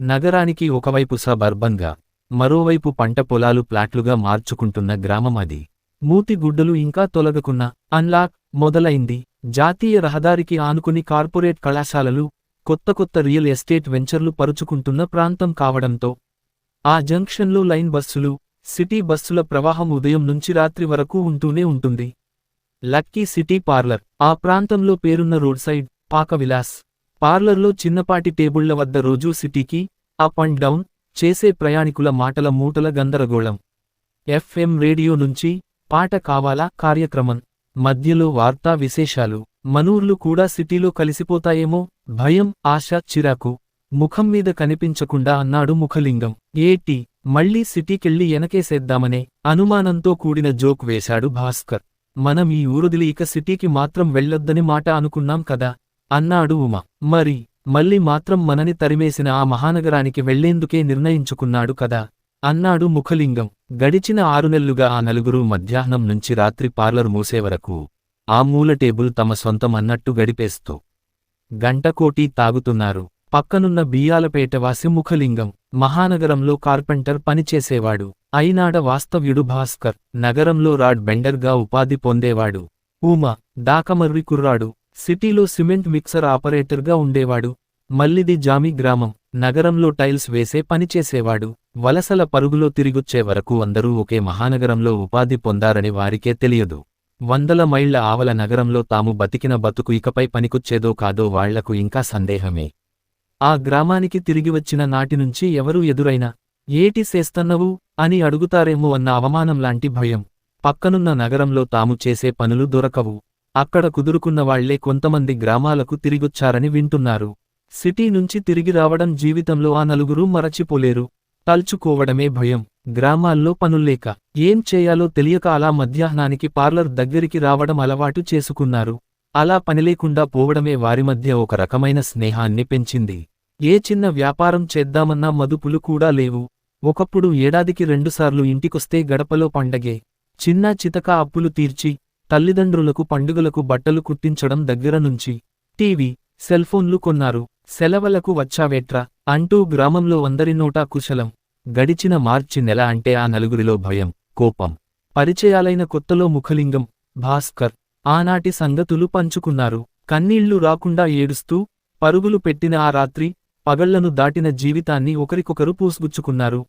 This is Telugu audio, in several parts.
నగరానికి ఒకవైపు సబర్బన్గా మరోవైపు పంట పొలాలు ప్లాట్లుగా మార్చుకుంటున్న గ్రామం అది. మూతి గుడ్డలు ఇంకా తొలగకున్న అన్లాక్ మొదలైంది. జాతీయ రహదారికి ఆనుకుని కార్పొరేట్ కళాశాలలు కొత్త కొత్త రియల్ ఎస్టేట్ వెంచర్లు పరుచుకుంటున్న ప్రాంతం కావడంతో ఆ జంక్షన్లో లైన్ బస్సులు సిటీ బస్సుల ప్రవాహం ఉదయం నుంచి రాత్రి వరకు ఉంటూనే ఉంటుంది. లక్కీ సిటీ పార్లర్ ఆ ప్రాంతంలో పేరున్న రోడ్ సైడ్ పాక విలాస్ పార్లర్లో చిన్నపాటి టేబుళ్ళ వద్ద రోజూ సిటీకి అప్ అండ్ డౌన్ చేసే ప్రయాణికుల మాటల మూటల గందరగోళం. ఎఫ్ఎం రేడియో నుంచి పాట కావాలా కార్యక్రమం. మధ్యలో వార్తా విశేషాలు. మనూర్లు కూడా సిటీలో కలిసిపోతాయేమో? భయం ఆశ చిరాకు. ముఖం మీద కనిపించకుండా అన్నాడు ముఖలింగం. ఏటి? మళ్ళీ సిటీకెళ్ళి ఎనకేసేద్దామనే అనుమానంతో కూడిన జోక్ వేశాడు భాస్కర్. మనం ఈ ఊరుదిలి ఇక సిటీకి మాత్రం వెళ్ళొద్దని మాట అనుకున్నాం కదా. అన్నాడు ఉమ మరి మళ్ళీ మాత్రం మనని తరిమేసిన ఆ మహానగరానికి వెళ్ళేందుకే నిర్ణయించుకున్నాడు కదా. అన్నాడు ముఖలింగం. గడిచిన ఆరు నెల్లుగా ఆ నలుగురు మధ్యాహ్నం నుంచి రాత్రి పార్లర్ మూసేవరకు ఆ మూల టేబుల్ తమ సొంతం అన్నట్టు గడిపేస్తూ గంటకోటి తాగుతున్నారు. పక్కనున్న బియ్యాలపేటవాసి ముఖలింగం మహానగరంలో కార్పెంటర్ పనిచేసేవాడు. అయినాడ వాస్తవ్యుడు భాస్కర్ నగరంలో రాడ్ బెండర్గా ఉపాధి పొందేవాడు. ఊమ దాకమర్రి కుర్రాడు. సిటీలో సిమెంట్ మిక్సర్ ఆపరేటర్గా ఉండేవాడు. మల్లిది జామి గ్రామం. నగరంలో టైల్స్ వేసే పనిచేసేవాడు వలసల పరుగులో తిరిగొచ్చే వరకు అందరూ ఒకే మహానగరంలో ఉపాధి పొందారని వారికే తెలియదు. వందల మైళ్ళ ఆవల నగరంలో తాము బతికిన బతుకు ఇకపై పనికొచ్చేదో కాదో వాళ్ళకు ఇంకా సందేహమే. ఆ గ్రామానికి తిరిగి వచ్చిన నాటినుంచి ఎవరూ ఎదురైనా ఏటి చేస్తన్నవు అని అడుగుతారేమో అన్న అవమానంలాంటి భయం. పక్కనున్న నగరంలో తాము చేసే పనులు దొరకవు. అక్కడ కుదురుకున్న వాళ్ళే కొంతమంది గ్రామాలకు తిరిగొచ్చారని వింటున్నారు. సిటీ నుంచి తిరిగి రావడం జీవితంలో ఆ నలుగురు మరచిపోలేరు. తల్చుకోవడమే భయం. గ్రామాల్లో పనుల్లేక ఏం చేయాలో తెలియక అలా మధ్యాహ్నానికి పార్లర్ దగ్గరికి రావడం అలవాటు చేసుకున్నారు. అలా పనిలేకుండా పోవడమే వారి మధ్య ఒక రకమైన స్నేహాన్ని పెంచింది. ఏ చిన్న వ్యాపారం చేద్దామన్నా మదుపులు కూడా లేవు. ఒకప్పుడు ఏడాదికి రెండుసార్లు ఇంటికొస్తే గడపలో పండగే. చిన్నా చితక అప్పులు తీర్చి తల్లిదండ్రులకు పండుగలకు బట్టలు కుట్టించడం దగ్గర నుంచి టీవీ సెల్ఫోన్లు కొన్నారు. సెలవులకు వచ్చావేట్రా? అంటూ గ్రామంలో అందరి నోటా కుశలం. గడిచిన మార్చి నెల అంటే ఆ నలుగురిలో భయం కోపం. పరిచయాలైన కొత్తలో ముఖలింగం భాస్కర్. ఆనాటి సంగతులు పంచుకున్నారు. కన్నీళ్ళు రాకుండా ఏడుస్తూ పరుగులు పెట్టిన ఆ రాత్రి పగళ్ళను దాటిన జీవితాన్ని ఒకరికొకరు పూసుగుచ్చుకున్నారు.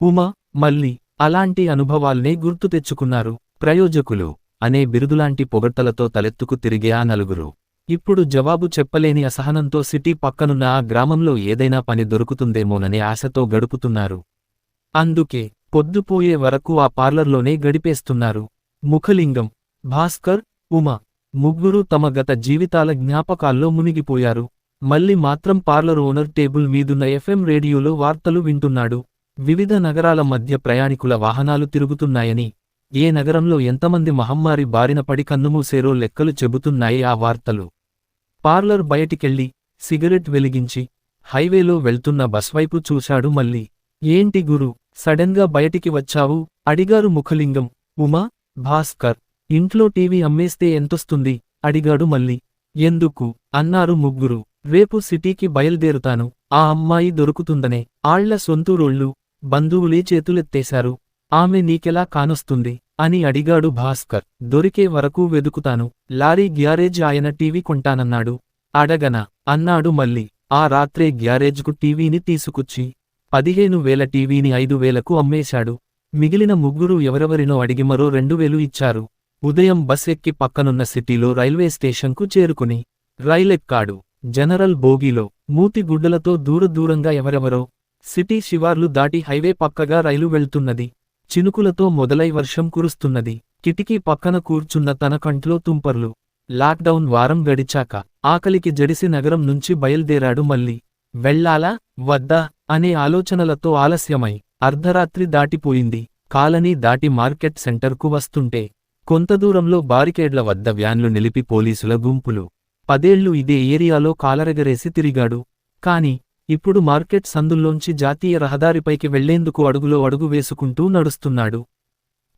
ఉమ మల్లి అలాంటి అనుభవాల్నే గుర్తు తెచ్చుకున్నారు. ప్రయోజకులు అనే బిరుదులాంటి పొగడ్తలతో తలెత్తుకు తిరిగే ఆ నలుగురు. ఇప్పుడు జవాబు చెప్పలేని అసహనంతో సిటీ పక్కనున్న ఆ గ్రామంలో ఏదైనా పని దొరుకుతుందేమోననే ఆశతో గడుపుతున్నారు. అందుకే పొద్దుపోయే వరకు ఆ పార్లర్లోనే గడిపేస్తున్నారు. ముఖలింగం భాస్కర్ ఉమా ముగ్గురు తమ గత జీవితాల జ్ఞాపకాల్లో మునిగిపోయారు. మళ్ళీ మాత్రం పార్లర్ ఓనర్ టేబుల్ మీదున్న ఎఫ్ఎం రేడియోలో వార్తలు వింటున్నాడు. వివిధ నగరాల మధ్య ప్రయాణికుల వాహనాలు తిరుగుతున్నాయని ఏ నగరంలో ఎంతమంది మహమ్మారి బారిన పడి కన్నుమూసేరో లెక్కలు చెబుతున్నాయి ఆ వార్తలు. పార్లర్ బయటికెళ్ళి సిగరెట్ వెలిగించి హైవేలో వెళ్తున్న బస్వైపు చూశాడు మళ్ళీ. ఏంటి గురు సడన్గా బయటికి వచ్చావు? అడిగారు ముఖలింగం. ఉమా భాస్కర్ ఇంట్లో టీవీ అమ్మేస్తే ఎంతొస్తుంది? అడిగాడు మళ్ళీ. ఎందుకు? అన్నారు ముగ్గురు. రేపు సిటీకి బయల్దేరుతాను. ఆ అమ్మాయి దొరుకుతుందనే. ఆళ్ళ సొంతూరోళ్ళు బంధువులే చేతులెత్తేశారు. ఆమె నీకెలా కానొస్తుంది? అని అడిగాడు భాస్కర్. దొరికే వరకు వెదుకుతాను. లారీ గ్యారేజ్ ఆయన టీవీ కొంటానన్నాడు. అడగన? అన్నాడు మళ్ళీ. ఆ రాత్రే గ్యారేజ్కు టీవీని తీసుకొచ్చి పదిహేను వేల టీవీని ఐదు వేలకు అమ్మేశాడు. మిగిలిన ముగ్గురు ఎవరెవరినో అడిగి మరో రెండు వేలు ఇచ్చారు. ఉదయం బస్ ఎక్కి పక్కనున్న సిటీలో రైల్వే స్టేషన్కు చేరుకుని రైలెక్కాడు. జనరల్ బోగిలో మూతిగుడ్డలతో దూరదూరంగా ఎవరెవరో సిటీ శివార్లు దాటి హైవే పక్కగా రైలు వెళ్తున్నది. చినుకులతో మొదలై వర్షం కురుస్తున్నది. కిటికీ పక్కన కూర్చున్న తన కంట్లో తుంపర్లు. లాక్డౌన్ వారం గడిచాక ఆకలికి జడిసి నగరం నుంచి బయల్దేరాడు మళ్ళీ. వెళ్ళాలా? వద్దా? అనే ఆలోచనలతో ఆలస్యమై అర్ధరాత్రి దాటిపోయింది. కాలనీ దాటి మార్కెట్ సెంటర్కు వస్తుంటే కొంత దూరంలో బారికేడ్ల వద్ద వ్యాన్లు నిలిపి పోలీసుల గుంపులు. పదేళ్ళు ఇదే ఏరియాలో కాలరెగరేసి తిరిగాడు. కాని ఇప్పుడు మార్కెట్ సందుల్లోంచి జాతీయ రహదారిపైకి వెళ్ళేందుకు అడుగులో అడుగు వేసుకుంటూ నడుస్తున్నాడు.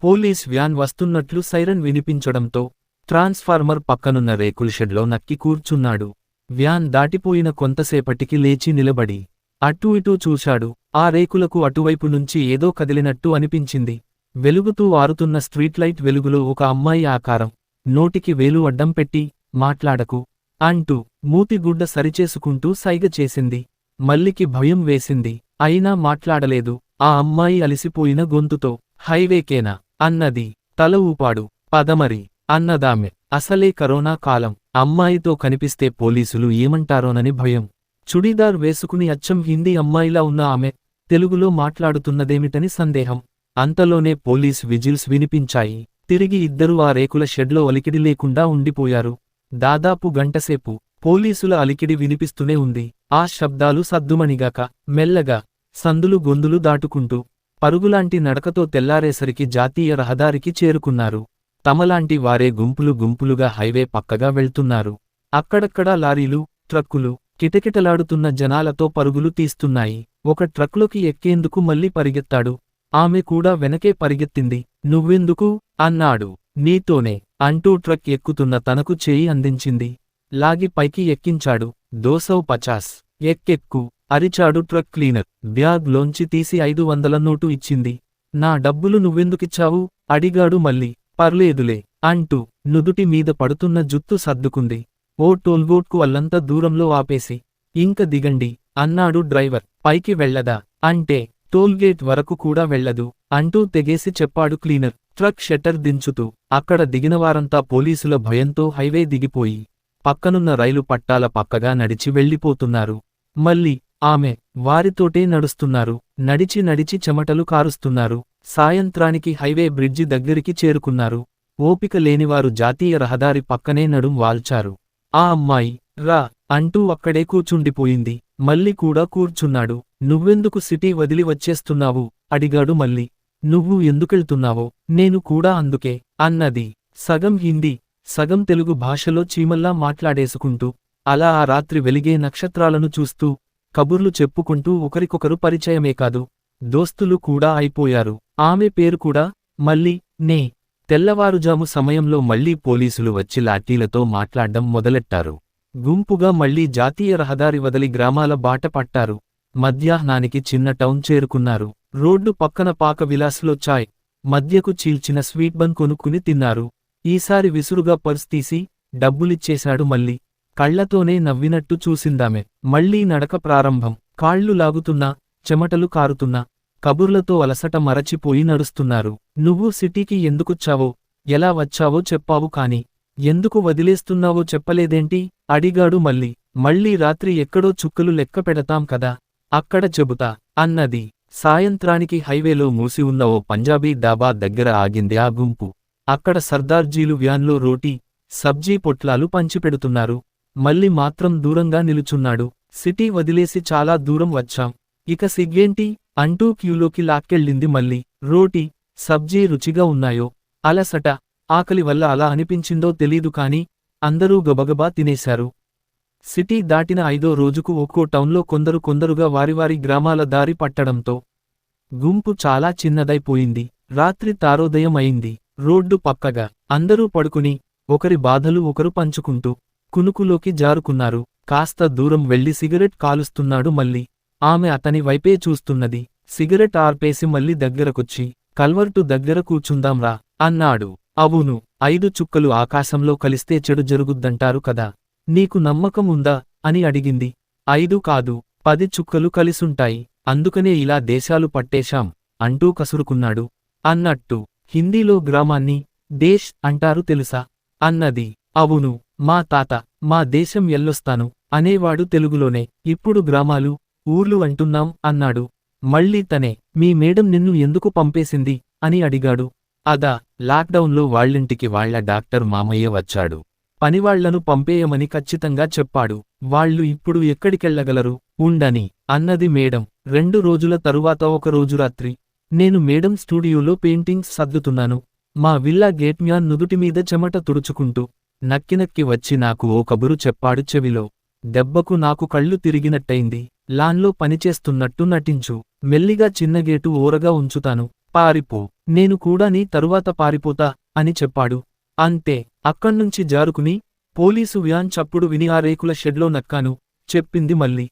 పోలీస్ వ్యాన్ వస్తున్నట్లు సైరన్ వినిపించడంతో ట్రాన్స్ఫార్మర్ పక్కనున్న రేకుల్ షెడ్లో నక్కి కూర్చున్నాడు. వ్యాన్ దాటిపోయిన కొంతసేపటికి లేచి నిలబడి అటూ ఇటూ చూశాడు. ఆ రేకులకు అటువైపు నుంచి ఏదో కదిలినట్టు అనిపించింది. వెలుగుతూ వారుతున్న స్ట్రీట్ లైట్ వెలుగులో ఒక అమ్మాయి ఆకారం నోటికి వేలు అడ్డం పెట్టి మాట్లాడకు అంటూ మూతిగుడ్డ సరిచేసుకుంటూ సైగ చేసింది. మల్లికి భయం వేసింది. అయినా మాట్లాడలేదు. ఆ అమ్మాయి అలిసిపోయిన గొంతుతో హైవేకేనా? అన్నది. తల ఊపాడు. పదమరి అన్నదామె. అసలే కరోనా కాలం. అమ్మాయితో కనిపిస్తే పోలీసులు ఏమంటారోనని భయం. చుడీదార్ వేసుకుని అచ్చం హిందీ అమ్మాయిలా ఉన్న ఆమె తెలుగులో మాట్లాడుతున్నదేమిటని సందేహం. అంతలోనే పోలీస్ విజిల్స్ వినిపించాయి. తిరిగి ఇద్దరూ ఆ రేకుల షెడ్లో అలికిడి లేకుండా ఉండిపోయారు. దాదాపు గంటసేపు పోలీసుల అలికిడి వినిపిస్తూనే ఉంది. ఆ శబ్దాలు సద్దుమణిగాక మెల్లగా సందులు గొందులు దాటుకుంటూ పరుగులాంటి నడకతో తెల్లారేసరికి జాతీయ రహదారికి చేరుకున్నారు. తమలాంటి వారే గుంపులు గుంపులుగా హైవే పక్కగా వెళ్తున్నారు. అక్కడక్కడా లారీలు ట్రక్కులు కిటకిటలాడుతున్న జనాలతో పరుగులు తీస్తున్నాయి. ఒక ట్రక్లోకి ఎక్కేందుకు మళ్ళీ పరిగెత్తాడు. ఆమె కూడా వెనకే పరిగెత్తింది. నువ్వెందుకు? అన్నాడు. నీతోనే అంటూ ట్రక్ ఎక్కుతున్న తనకు చేయి అందించింది. లాగి పైకి ఎక్కించాడు. దోసౌ పచాస్. ఎక్కెక్కు. అరిచాడు ట్రక్ క్లీనర్. బ్యాగ్ లోంచి తీసి ఐదు వందల నోటు ఇచ్చింది. నా డబ్బులు నువ్వెందుకిచ్చావు? అడిగాడు మళ్ళీ. పర్లేదులే అంటూ నుదుటి మీద పడుతున్న జుత్తు సర్దుకుంది. ఓ టోల్బోట్కు అల్లంత దూరంలో ఆపేసి ఇంక దిగండి అన్నాడు డ్రైవర్. పైకి వెళ్ళదా? అంటే టోల్గేట్ వరకు కూడా వెళ్ళదు అంటూ తెగేసి చెప్పాడు క్లీనర్. ట్రక్ షట్టర్ దించుతూ అక్కడ దిగినవారంతా పోలీసుల భయంతో హైవే దిగిపోయి పక్కనున్న రైలు పట్టాల పక్కగా నడిచి వెళ్ళిపోతున్నారు. మళ్ళీ ఆమె వారితోటే నడుస్తున్నారు. నడిచి నడిచి చెమటలు కారుస్తున్నారు. సాయంత్రానికి హైవే బ్రిడ్జి దగ్గరికి చేరుకున్నారు. ఓపిక లేనివారు జాతీయ రహదారి పక్కనే నడుం వాల్చారు. ఆ అమ్మాయి రా అంటూ అక్కడే కూర్చుండిపోయింది. మళ్ళీ కూడా కూర్చున్నాడు. నువ్వెందుకు సిటీ వదిలి వచ్చేస్తున్నావు? అడిగాడు మళ్ళీ. నువ్వు ఎందుకెళ్తున్నావో? నేను కూడా అందుకే అన్నది. సగం హిందీ. సగం తెలుగు భాషలో చీమల్లా మాట్లాడేసుకుంటూ అలా ఆ రాత్రి వెలిగే నక్షత్రాలను చూస్తూ కబుర్లు చెప్పుకుంటూ ఒకరికొకరు పరిచయమే కాదు దోస్తులు కూడా అయిపోయారు. ఆమె పేరు కూడా మళ్ళీ నే. తెల్లవారుజాము సమయంలో మళ్ళీ పోలీసులు వచ్చి లాఠీలతో మాట్లాడ్డం మొదలెట్టారు. గుంపుగా మళ్ళీ జాతీయ రహదారి వదలి గ్రామాల బాట పట్టారు. మధ్యాహ్నానికి చిన్న టౌన్ చేరుకున్నారు. రోడ్డు పక్కన పాక విలాస్లో చాయ్ మధ్యకు చీల్చిన స్వీట్ బన్ కొనుక్కుని తిన్నారు. ఈసారి విసురుగా పర్స్ తీసి డబ్బులిచ్చేశాడు మళ్ళీ. కళ్ళతోనే నవ్వినట్టు చూసిందామె. మళ్ళీ నడక ప్రారంభం. కాళ్ళు లాగుతున్నా చెమటలు కారుతున్నా కబుర్లతో అలసట మరచిపోయి నడుస్తున్నారు. నువ్వు సిటీకి ఎందుకొచ్చావో ఎలా వచ్చావో చెప్పావు కాని ఎందుకు వదిలేస్తున్నావో చెప్పలేదేంటి? అడిగాడు మళ్ళీ. మళ్ళీ రాత్రి ఎక్కడో చుక్కలు లెక్క పెడతాం కదా అక్కడ చెబుతా అన్నది. సాయంత్రానికి హైవేలో మూసి ఉన్న ఓ పంజాబీ డాబా దగ్గర ఆగింది ఆ గుంపు. అక్కడ సర్దార్జీలు వ్యాన్లో రోటీ సబ్జీ పొట్లాలు పంచిపెడుతున్నారు. మళ్ళీ మాత్రం దూరంగా నిలుచున్నాడు. సిటీ వదిలేసి చాలా దూరం వచ్చాం. ఇక సిగ్గేంటి? అంటూ క్యూలోకి లాక్కెళ్ళింది మళ్ళీ. రోటీ సబ్జీ రుచిగా ఉన్నాయో? అలసట. ఆకలి వల్ల అలా అనిపించిందో తెలీదు కాని అందరూ గబగబా తినేశారు. సిటీ దాటిన ఐదో రోజుకు ఒక్కో టౌన్లో కొందరు కొందరుగా వారివారి గ్రామాల దారి పట్టడంతో గుంపు చాలా చిన్నదైపోయింది. రాత్రి తారోదయం అయింది రోడ్డు పక్కగా అందరూ పడుకుని ఒకరి బాధలు ఒకరు పంచుకుంటూ కునుకులోకి జారుకున్నారు. కాస్త దూరం వెళ్ళి సిగరెట్ కాలుస్తున్నాడు మళ్ళీ. ఆమె అతని వైపే చూస్తున్నది. సిగరెట్ ఆర్పేసి మళ్ళీ దగ్గరకొచ్చి కల్వర్టు దగ్గర కూర్చుందాంరా అన్నాడు. అవును ఐదు చుక్కలు ఆకాశంలో కలిస్తే చెడు జరుగుద్దంటారు కదా. నీకు నమ్మకం ఉందా? అని అడిగింది. ఐదు కాదు పది చుక్కలు కలిసుంటాయి. అందుకనే ఇలా దేశాలు పట్టేశాం అంటూ కసురుకున్నాడు. అన్నట్టు హిందీలో గ్రామాన్ని దేశ్ అంటారు తెలుసా? అన్నది. అవును మా తాత మా దేశం ఎల్లొస్తాను అనేవాడు తెలుగులోనే. ఇప్పుడు గ్రామాలు ఊర్లు అంటున్నాం అన్నాడు. మళ్ళీ తనే మీ మేడం నిన్ను ఎందుకు పంపేసింది? అని అడిగాడు. అదా లాక్డౌన్లో వాళ్ళింటికి వాళ్ళ డాక్టర్ మామయ్య వచ్చాడు. పనివాళ్ళను పంపేయమని ఖచ్చితంగా చెప్పాడు. వాళ్ళు ఇప్పుడు ఎక్కడికెళ్ళగలరు ఉండని అన్నది మేడం. రెండు రోజుల తరువాత ఒక రోజు రాత్రి నేను మేడం స్టూడియోలో పెయింటింగ్స్ సర్దుతున్నాను. మా విల్లా గేట్మ్యాన్ నుదుటిమీద చెమట తుడుచుకుంటూ నక్కినక్కి వచ్చి నాకు ఓ కబురు చెప్పాడు చెవిలో. దెబ్బకు నాకు కళ్ళు తిరిగినట్టయింది. లాన్లో పనిచేస్తున్నట్టు నటించు. మెల్లిగా చిన్న గేటు ఓరగా ఉంచుతాను. పారిపో. నేను కూడా నీ తరువాత పారిపోతా అని చెప్పాడు. అంతే. అక్కడ్నుంచి జారుకుని పోలీసు వ్యాన్ చప్పుడు విని ఆ రేకుల షెడ్లో నక్కాను. చెప్పింది మళ్ళీ.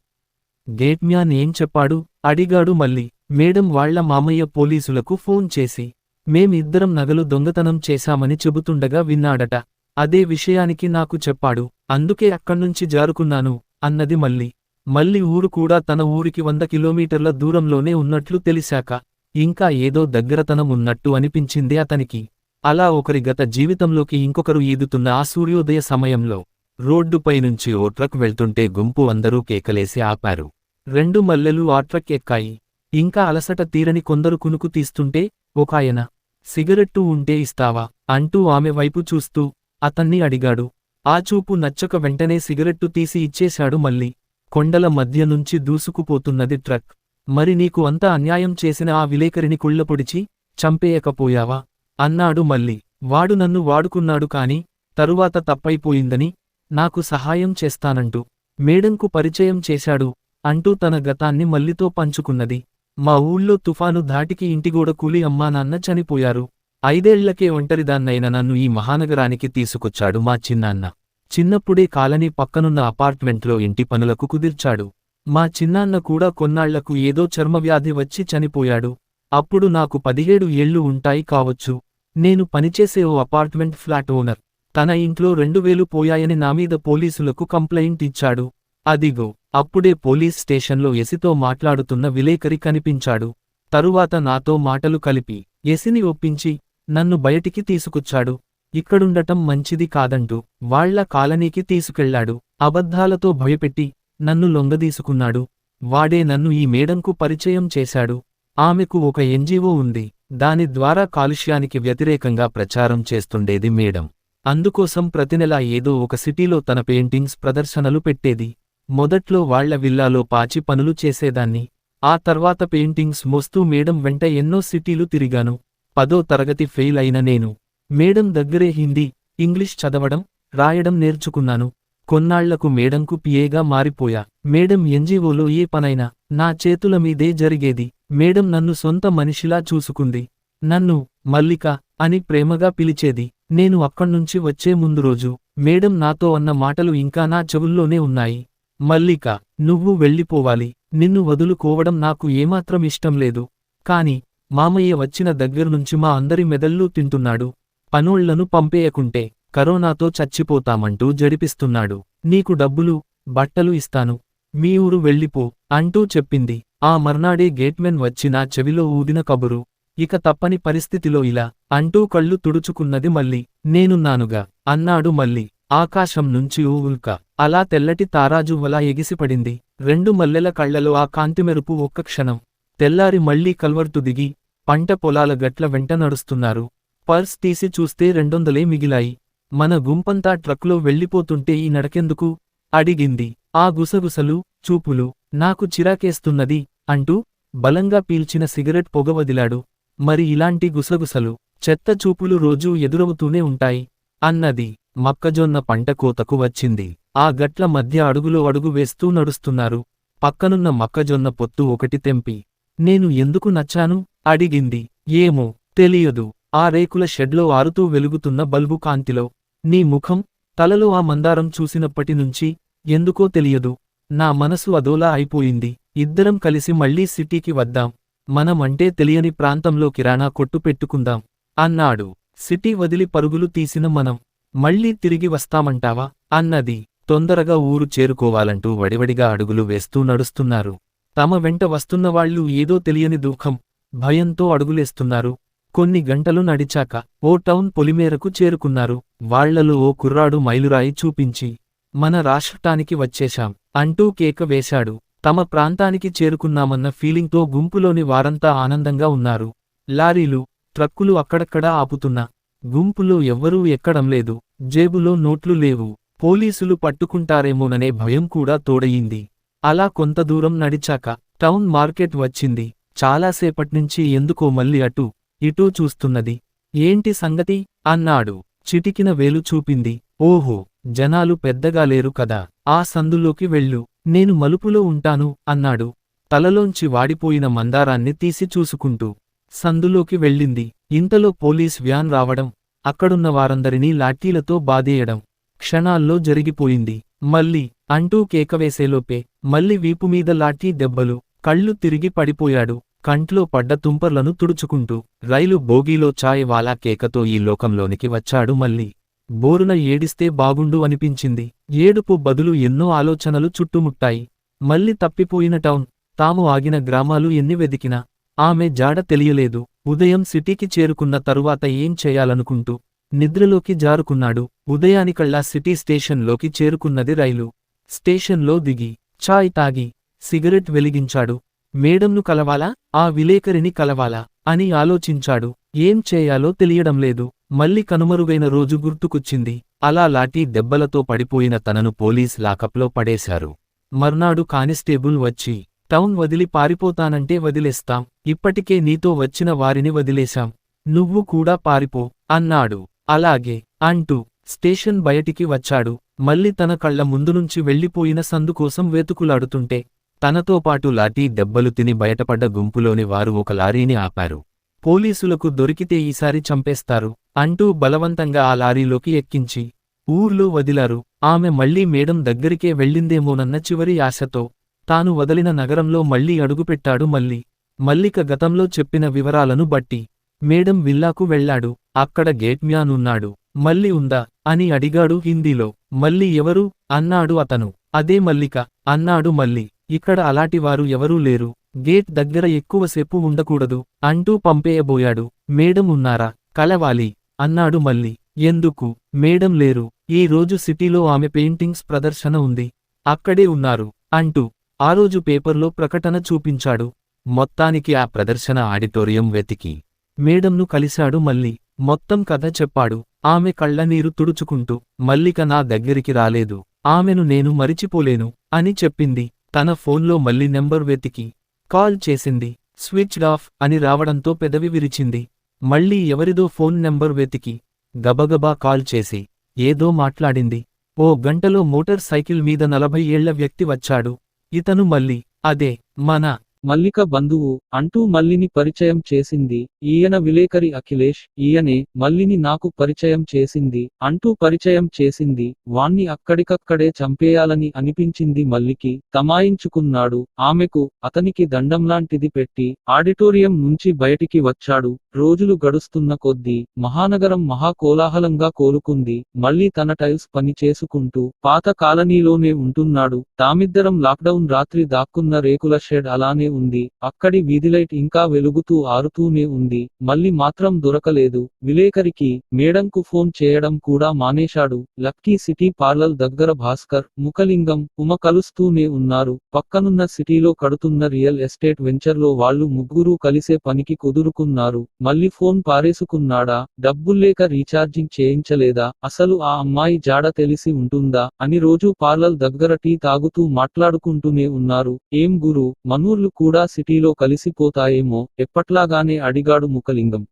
గేట్మ్యాన్ ఏం చెప్పాడు? అడిగాడు మళ్ళీ. మేడం వాళ్ళ మామయ్య పోలీసులకు ఫోన్ చేసి మేమిద్దరం నగలు దొంగతనం చేశామని చెబుతుండగా విన్నాడట. అదే విషయానికి నాకు చెప్పాడు. అందుకే అక్కడ్నుంచి జారుకున్నాను అన్నది మల్లి మల్లి ఊరు కూడా తన ఊరికి వంద కిలోమీటర్ల దూరంలోనే ఉన్నట్లు తెలిశాక ఇంకా ఏదో దగ్గరతనం ఉన్నట్టు అనిపించింది అతనికి. అలా ఒకరి గత జీవితంలోకి ఇంకొకరు ఈదుతున్న ఆ సూర్యోదయ సమయంలో రోడ్డుపై నుంచి ఓ ట్రక్ వెళ్తుంటే గుంపు అందరూ కేకలేసి ఆపారు. రెండు మల్లెలు ఆ ట్రక్ ఎక్కాయి. ఇంకా అలసట తీరని కొందరు కునుకు తీస్తుంటే ఒకాయన సిగరెట్టు ఉంటే ఇస్తావా? అంటూ ఆమె వైపు చూస్తూ అతన్ని అడిగాడు. ఆ చూపు నచ్చక వెంటనే సిగరెట్టు తీసి ఇచ్చేశాడు మళ్ళీ. కొండల మధ్య నుంచి దూసుకుపోతున్నది ట్రక్. మరి నీకు అంత అన్యాయం చేసిన ఆ విలేకరిని కుళ్ళపొడిచి చంపేయకపోయావా? అన్నాడు మళ్ళీ. వాడు నన్ను వాడుకున్నాడు కాని తరువాత తప్పైపోయిందని నాకు సహాయం చేస్తానంటూ మేడంకు పరిచయం చేశాడు అంటూ తన గతాన్ని మల్లితో పంచుకున్నది. మా ఊళ్ళో తుఫాను ధాటికి ఇంటిగోడ కూలి అమ్మా నాన్న చనిపోయారు. ఐదేళ్ళకే ఒంటరిదాన్నైన నన్ను ఈ మహానగరానికి తీసుకొచ్చాడు మా చిన్నాన్న. చిన్నప్పుడే కాలనీ పక్కనున్న అపార్ట్మెంట్లో ఇంటి పనులకు కుదిర్చాడు. మా చిన్నాన్న కూడా కొన్నాళ్ళకు ఏదో చర్మవ్యాధి వచ్చి చనిపోయాడు. అప్పుడు నాకు పదిహేడు ఏళ్ళు ఉంటాయి కావచ్చు. నేను పనిచేసే ఓ అపార్ట్మెంట్ ఫ్లాట్ ఓనర్. తన ఇంట్లో రెండు వేలు పోయాయని నామీద పోలీసులకు కంప్లైంట్ ఇచ్చాడు. అదిగో అప్పుడే పోలీస్ స్టేషన్లో ఎసితో మాట్లాడుతున్న విలేకరి కనిపించాడు. తరువాత నాతో మాటలు కలిపి ఎసిని ఒప్పించి నన్ను బయటికి తీసుకొచ్చాడు. ఇక్కడుండటం మంచిది కాదంటూ వాళ్ళ కాలనీకి తీసుకెళ్ళాడు అబద్ధాలతో భయపెట్టి నన్ను లొంగదీసుకున్నాడు. వాడే నన్ను ఈ మేడంకు పరిచయం చేశాడు. ఆమెకు ఒక ఎన్జీఓ ఉంది. దాని ద్వారా కాలుష్యానికి వ్యతిరేకంగా ప్రచారం చేస్తుండేది మేడం. అందుకోసం ప్రతినెలా ఏదో ఒక సిటీలో తన పెయింటింగ్స్ ప్రదర్శనలు పెట్టేది. మొదట్లో వాళ్ళ విల్లాలో పాచి పనులు చేసేదాన్ని. ఆ తర్వాత పెయింటింగ్స్ మోస్తూ మేడం వెంట ఎన్నో సిటీలు తిరిగాను. పదో తరగతి ఫెయిల్ అయిన నేను. మేడం దగ్గరే హిందీ ఇంగ్లీష్ చదవడం రాయడం నేర్చుకున్నాను. కొన్నాళ్ళకు మేడంకు పిఏగా మారిపోయా. మేడం ఎన్జీఓలో ఏ పనైనా నా చేతుల మీదే జరిగేది. మేడం నన్ను సొంత మనిషిలా చూసుకుంది. నన్ను మల్లిక అని ప్రేమగా పిలిచేది. నేను అక్కడ్నుంచి వచ్చే ముందు రోజు మేడం నాతో అన్న మాటలు ఇంకా నా చెవుల్లోనే ఉన్నాయి. మల్లిక నువ్వు వెళ్ళిపోవాలి. నిన్ను వదులుకోవడం నాకు ఏమాత్రం ఇష్టం లేదు. కాని మామయ్య వచ్చిన దగ్గర్నుంచి మా అందరి మెదళ్ళూ తింటున్నాడు. పనోళ్ళను పంపేయకుంటే కరోనాతో చచ్చిపోతామంటూ జడిపిస్తున్నాడు. నీకు డబ్బులు బట్టలు ఇస్తాను. మీ ఊరు వెళ్ళిపో అంటూ చెప్పింది. ఆ మర్నాడే గేట్మెన్ వచ్చి నా చెవిలో ఊదిన కబురు. ఇక తప్పని పరిస్థితిలో ఇలా అంటూ కళ్ళు తుడుచుకున్నది మళ్ళీ నేనున్నానుగా అన్నాడు మళ్ళీ ఆకాశం నుంచి ఓ ఉల్క అలా తెల్లటి తారాజువలా ఎగిసిపడింది. రెండు మల్లెల కళ్ళలో ఆ కాంతిమెరుపు ఒక్క క్షణం. తెల్లారి మళ్ళీ కల్వర్తు దిగి పంట పొలాల గట్ల వెంట నడుస్తున్నారు. పర్స్ తీసి చూస్తే రెండొందలే మిగిలాయి. మన గుంపంతా ట్రక్లో వెళ్ళిపోతుంటే ఈ నడకెందుకు? అడిగింది. ఆ గుసగుసలు చూపులు నాకు చిరాకేస్తున్నది అంటూ బలంగా పీల్చిన సిగరెట్ పొగ వదిలాడు. మరి ఇలాంటి గుసగుసలు చెత్త చూపులు రోజూ ఎదురవుతూనే ఉంటాయి అన్నది. మక్కజొన్న పంట కోతకు వచ్చింది. ఆ గట్ల మధ్య అడుగులో అడుగు వేస్తూ నడుస్తున్నారు. పక్కనున్న మొక్కజొన్న పొత్తు ఒకటి తెంపి నేను ఎందుకు నచ్చాను? అడిగింది. ఏమో తెలియదు. ఆ రేకుల షెడ్లో ఆరుతూ వెలుగుతున్న బల్బు కాంతిలో. నీ ముఖం తలలో ఆ మందారం చూసినప్పటినుంచి ఎందుకో తెలియదు. నా మనసు అదోలా అయిపోయింది. ఇద్దరం కలిసి మళ్ళీ సిటీకి వద్దాం. మనమంటే తెలియని ప్రాంతంలో కిరాణా కొట్టు పెట్టుకుందాం. అన్నాడు. సిటీ వదిలి పరుగులు తీసిన మనం. మళ్ళీ తిరిగి వస్తామంటావా? అన్నది. తొందరగా ఊరు చేరుకోవాలంటూ వడివడిగా అడుగులు వేస్తూ నడుస్తున్నారు. తమ వెంట వస్తున్నవాళ్ళు ఏదో తెలియని దుఃఖం భయంతో అడుగులేస్తున్నారు. కొన్ని గంటలు నడిచాక ఓ టౌన్ పొలిమేరకు చేరుకున్నారు. వాళ్ళలో ఓ కుర్రాడు మైలురాయి చూపించి మన రాష్ట్రానికి వచ్చేశాం అంటూ కేక వేశాడు. తమ ప్రాంతానికి చేరుకున్నామన్న ఫీలింగ్తో గుంపులోని వారంతా ఆనందంగా ఉన్నారు. లారీలు ట్రక్కులు అక్కడక్కడా ఆపుతున్నా గుంపులో ఎవ్వరూ ఎక్కడం లేదు జేబులో నోట్లు లేవు పోలీసులు పట్టుకుంటారేమోననే భయం కూడా తోడయింది. అలా కొంత దూరం నడిచాక టౌన్ మార్కెట్ వచ్చింది. చాలాసేపట్నుంచి ఎందుకో మళ్ళీ అటు ఇటూ చూస్తున్నది. ఏంటి సంగతి? అన్నాడు. చిటికిన వేలు చూపింది. ఓహో జనాలు పెద్దగా లేరు కదా ఆ సందులోకి వెళ్ళు. నేను మలుపులో ఉంటాను అన్నాడు. తలలోంచి వాడిపోయిన మందారాన్ని తీసి చూసుకుంటూ సందులోకి వెళ్ళింది. ఇంతలో పోలీస్ వ్యాన్ రావడం అక్కడున్న వారందరినీ లాఠీలతో బాధేయడం క్షణాల్లో జరిగిపోయింది. మళ్ళీ అంటూ కేకవేసేలోపే మళ్ళీ వీపుమీద లాఠీ దెబ్బలు కళ్ళు తిరిగి పడిపోయాడు. కంట్లో పడ్డ తుంపర్లను తుడుచుకుంటూ రైలు బోగీలో చాయ్ వాలా కేకతో ఈ లోకంలోనికి వచ్చాడు మళ్ళీ. బోరున ఏడిస్తే బాగుండు అనిపించింది. ఏడుపు బదులు ఎన్నో ఆలోచనలు చుట్టుముట్టాయి. మళ్ళీ తప్పిపోయిన టౌన్ తాము ఆగిన గ్రామాలు ఎన్ని వెదికినా ఆమె జాడ తెలియలేదు. ఉదయం సిటీకి చేరుకున్న తరువాత ఏం చేయాలనుకుంటూ నిద్రలోకి జారుకున్నాడు. ఉదయానికల్లా సిటీ స్టేషన్లోకి చేరుకున్నది రైలు. స్టేషన్లో దిగి చాయ్ తాగి సిగరెట్ వెలిగించాడు. మేడంను కలవాలా? ఆ విలేకరిని కలవాలా? అని ఆలోచించాడు. ఏం చేయాలో తెలియడం లేదు. మళ్ళీ కనుమరుగైన రోజు గుర్తుకొచ్చింది. అలా లాఠీ దెబ్బలతో పడిపోయిన తనను పోలీస్ లాకప్లో పడేశారు. మర్నాడు కానిస్టేబుల్ వచ్చి టౌన్ వదిలి పారిపోతానంటే వదిలేస్తాం. ఇప్పటికే నీతో వచ్చిన వారిని వదిలేశాం. నువ్వు కూడా పారిపో అన్నాడు. అలాగే అంటూ స్టేషన్ బయటికి వచ్చాడు. మళ్ళీ తన కళ్ళ ముందునుంచి వెళ్ళిపోయిన సందుకోసం వేతుకులాడుతుంటే వెతుకులాడుతుంటే తనతో పాటు లాఠీ దెబ్బలు తిని బయటపడ్డ గుంపులోని వారు ఒక లారీని ఆపారు. పోలీసులకు దొరికితే ఈసారి చంపేస్తారు అంటూ బలవంతంగా ఆ లారీలోకి ఎక్కించి ఊర్లో వదిలారు. ఆమె మళ్ళీ మేడం దగ్గరికే వెళ్ళిందేమోనన్న చివరి ఆశతో తాను వదిలిన నగరంలో మళ్ళీ అడుగుపెట్టాడు మళ్ళీ. మల్లిక గతంలో చెప్పిన వివరాలను బట్టి మేడం విల్లాకు వెళ్ళాడు అక్కడ గేట్మ్యాన్ ఉన్నాడు. మళ్ళీ ఉందా? అని అడిగాడు హిందీలో. మళ్ళీ ఎవరు? అన్నాడు అతను. అదే మల్లిక. అన్నాడు మళ్ళీ. ఇక్కడ అలాంటివారు ఎవరూ లేరు. గేట్ దగ్గర ఎక్కువసేపు ఉండకూడదు అంటూ పంపేయబోయాడు. మేడం ఉన్నారా? కలవాలి అన్నాడు మళ్ళీ. ఎందుకు? మేడం లేరు. ఈ రోజు సిటీలో ఆమె పెయింటింగ్స్ ప్రదర్శన ఉంది. అక్కడే ఉన్నారు అంటూ. ఆ రోజు పేపర్లో ప్రకటన చూపించాడు. మొత్తానికి ఆ ప్రదర్శన ఆడిటోరియం వెతికి. మేడంను కలిశాడు మళ్ళీ. మొత్తం కథ చెప్పాడు. ఆమె కళ్ళనీరు తుడుచుకుంటూ మల్లిక నా దగ్గరికి రాలేదు. ఆమెను నేను మరిచిపోలేను అని చెప్పింది. తన ఫోన్లో మళ్ళీ నెంబర్ వెతికి. కాల్ చేసింది. స్విచ్డ్ ఆఫ్ అని రావడంతో పెదవి విరిచింది. మళ్ళీ ఎవరిదో ఫోన్ నెంబర్ వెతికి. గబగబా కాల్ చేసి ఏదో మాట్లాడింది. ఓ గంటలో మోటార్ సైకిల్ మీద నలభై ఏళ్ళ వ్యక్తి వచ్చాడు. ఇతను మళ్ళీ అదే మన మల్లిక బంధువు అంటూ మల్లిని పరిచయం చేసింది. ఈయన విలేకరి అఖిలేష్ ఈయనే మల్లిని నాకు పరిచయం చేసింది అంటూ పరిచయం చేసింది. వాణ్ణి అక్కడికక్కడే చంపేయాలని అనిపించింది మల్లికి. తమాయించుకున్నాడు. ఆమెకు అతనికి దండంలాంటిది పెట్టి ఆడిటోరియం నుంచి బయటికి వచ్చాడు. రోజులు గడుస్తున్న కొద్దీ మహానగరం మహాకోలాహలంగా కోలుకుంది. మళ్ళీ తన టైల్స్ పని చేసుకుంటూ పాత కాలనీలోనే ఉంటున్నాడు. తామిద్దరం లాక్డౌన్ రాత్రి దాక్కున్న రేకుల షెడ్ అలానే ఉంది. అక్కడి వీధిలైట్ ఇంకా వెలుగుతూ ఆరుతూనే ఉంది. మళ్ళీ మాత్రం దొరకలేదు. విలేకరికి మేడంకు ఫోన్ చేయడం కూడా మానేశాడు. లక్కీ సిటీ పార్లర్ దగ్గర భాస్కర్ ముఖలింగం ఉమ కలుస్తూనే ఉన్నారు. పక్కనున్న సిటీలో కడుతున్న రియల్ ఎస్టేట్ వెంచర్లో వాళ్ళు ముగ్గురు కలిసే పనికి కుదురుకున్నారు. మళ్ళీ ఫోన్ పారేసుకున్నాడా? డబ్బుల్లేక రీఛార్జింగ్ చేయించలేదా? అసలు ఆ అమ్మాయి జాడ తెలిసి ఉంటుందా? అని రోజు పార్లర్ దగ్గర టీ తాగుతూ మాట్లాడుకుంటూనే ఉన్నారు. ఏం గురు? మనూర్లు కూడా సిటీలో కలిసిపోతాయేమో ఎప్పట్లాగానే అడిగాడు ముఖలింగం.